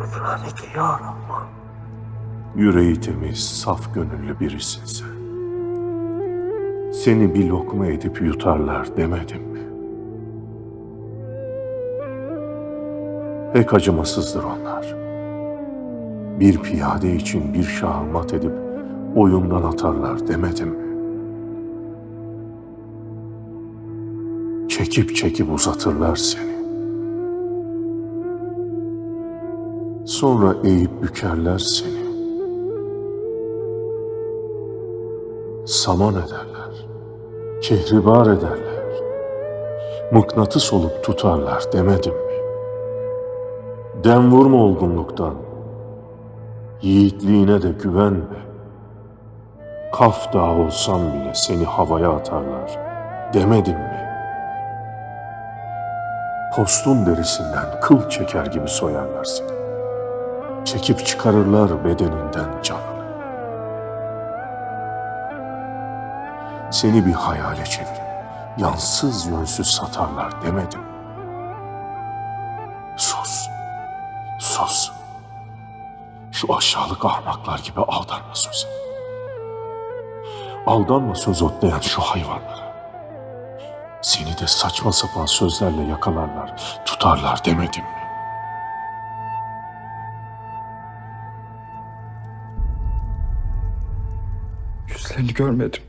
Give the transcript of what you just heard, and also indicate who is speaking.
Speaker 1: gıfranike ya.
Speaker 2: Yüreği temiz, saf gönüllü birisin sen. Seni bir lokma edip yutarlar demedim mi? Pek acımasızdır onlar. Bir piyade için bir şahı mat edip oyundan atarlar demedim mi? Çekip çekip uzatırlar seni. Sonra eğip bükerler seni. saman ederler, kehribar ederler, mıknatıs olup tutarlar demedim mi? Dem vurma olgunluktan, yiğitliğine de güvenme. Kaf dağı olsam bile seni havaya atarlar demedim mi? Postun derisinden kıl çeker gibi soyarlar seni. Çekip çıkarırlar bedeninden canını. Seni bir hayale çevirip yansız yönsüz satarlar demedim. Sus, sus. Şu aşağılık ahmaklar gibi aldanma söze. Aldanma söz otlayan şu hayvanlara. Seni de saçma sapan sözlerle yakalarlar, tutarlar demedim mi?
Speaker 1: Yüzlerini görmedim.